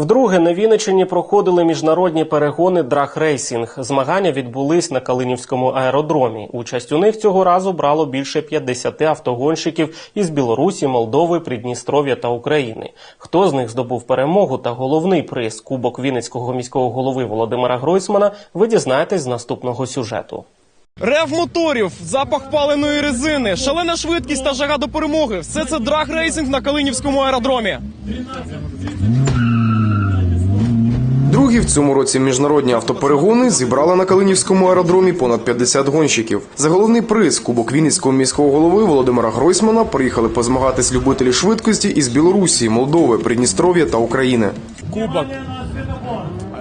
Вдруге на Вінниччині проходили міжнародні перегони драг-рейсінг. Змагання відбулись на Калинівському аеродромі. Участь у них цього разу брало більше 50 автогонщиків із Білорусі, Молдови, Придністров'я та України. Хто з них здобув перемогу та головний приз Кубок Вінницького міського голови Володимира Гройсмана, ви дізнаєтесь з наступного сюжету. Рев моторів, запах паленої резини, шалена швидкість та жага до перемоги. Все це драг-рейсинг на Калинівському аеродромі. Другі в цьому році міжнародні автоперегони зібрали на Калинівському аеродромі понад 50 гонщиків. За головний приз Кубок Вінницького міського голови Володимира Гройсмана приїхали позмагатись любителі швидкості із Білорусі, Молдови, Придністров'я та України. кубок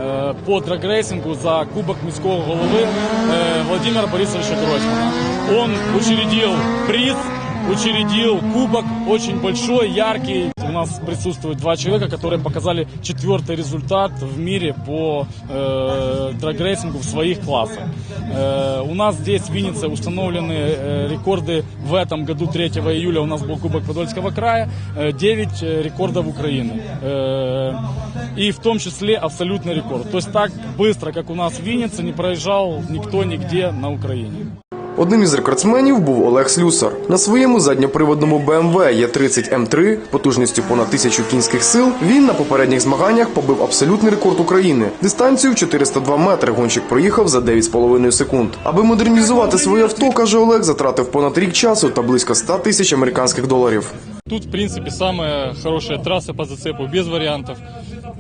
е, по драгрейсингу за кубок міського голови е, Владимира Борисовича Гройсмана. Он учредил приз, учредил кубок очень большой, яркий. У нас присутствует два человека, которые показали четвертый результат в мире по э, драгрейсингу в своих классах. Э, у нас здесь в Виннице установлены э, рекорды в этом году 3 июля у нас был Кубок Подольского края, э, 9 э, рекордов Украины. Э, и в том числе абсолютный рекорд. То есть так быстро, как у нас в Виннице, не проезжал никто нигде на Украине. Одним із рекордсменів був Олег Слюсар. На своєму задньоприводному BMW E30 M3 потужністю понад тисячу кінських сил він на попередніх змаганнях побив абсолютний рекорд України. Дистанцію в 402 метри гонщик проїхав за 9,5 секунд. Аби модернізувати своє авто, каже Олег, затратив понад рік часу та близько 100 тисяч американських доларів. Тут, в принципе, самая хорошая трасса по зацепу, без вариантов.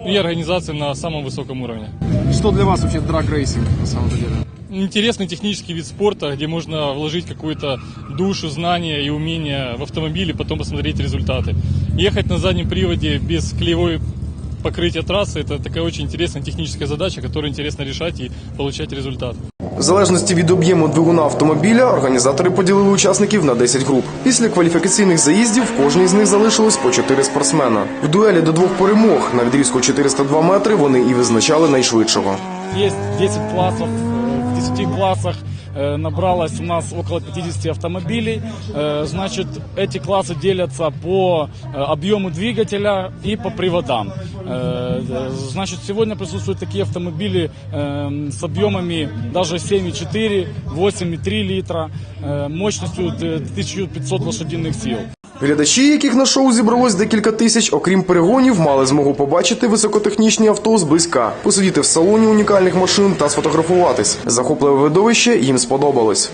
И организация на самом высоком уровне. Что для вас вообще драг-рейсинг на самом деле? Интересный технический вид спорта, где можно вложить какую-то душу, знания и умения в автомобиль и потом посмотреть результаты. Ехать на заднем приводе без клеевой покрытия трассы – это такая очень интересная техническая задача, которую интересно решать и получать результат. В залежності від об'єму двигуна автомобіля, організатори поділили учасників на 10 груп. Після кваліфікаційних заїздів в кожній з них залишилось по 4 спортсмена. В дуелі до двох перемог на відрізку 402 метри вони і визначали найшвидшого. Есть 10 классов, э, в 10 классах э, набралось у нас около 50 автомобилей. Э, Значит, эти классы делятся по э, объему двигателя и по приводам. Э, Значит, сегодня присутствуют такие автомобили э, с объемами даже 7,4, 8,3 литра, э, мощностью э, 1500 лошадиных сил. Глядачі, яких на шоу зібралось декілька тисяч, окрім перегонів, мали змогу побачити високотехнічні авто зблизька, посидіти в салоні унікальних машин та сфотографуватись. Захопливе видовище їм сподобалось.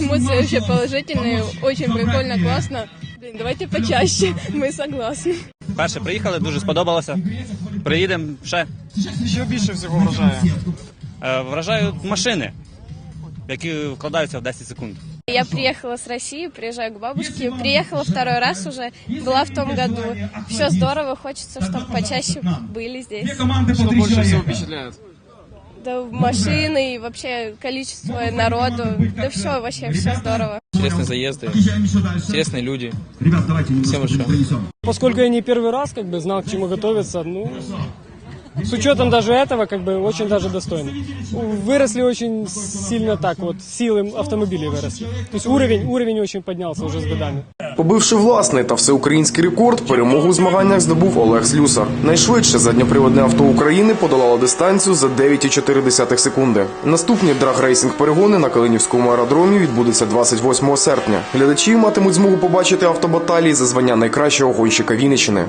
Эмоции вообще положительные, очень прикольно, классно. Блин, давайте почаще, мы согласны. Перше приїхали, дуже сподобалося. Приїдемо ще. Що більше всього вражає? Е, Вражають машини, які вкладаються в 10 секунд. Я приехала с России, приезжаю к бабушке. Приехала второй раз уже, была в том году. Все здорово, хочется, чтобы почаще были здесь. Что больше всего впечатляет? Да машины и вообще количество народу. Да все, вообще все здорово. интересные заезды, интересные люди. Всем большое. Поскольку я не первый раз как бы знал, к чему готовиться, ну, с учетом даже этого, как бы очень даже достойно. Выросли очень сильно так вот, силы автомобилей выросли. То есть уровень, уровень очень поднялся уже с годами. Побивши власний та всеукраїнський рекорд, перемогу у змаганнях здобув Олег Слюсар. Найшвидше задньоприводне авто України подолало дистанцію за 9,4 секунди. Наступні драг-рейсинг перегони на Калинівському аеродромі відбудуться 28 серпня. Глядачі матимуть змогу побачити автобаталії за звання найкращого гонщика Вінниччини.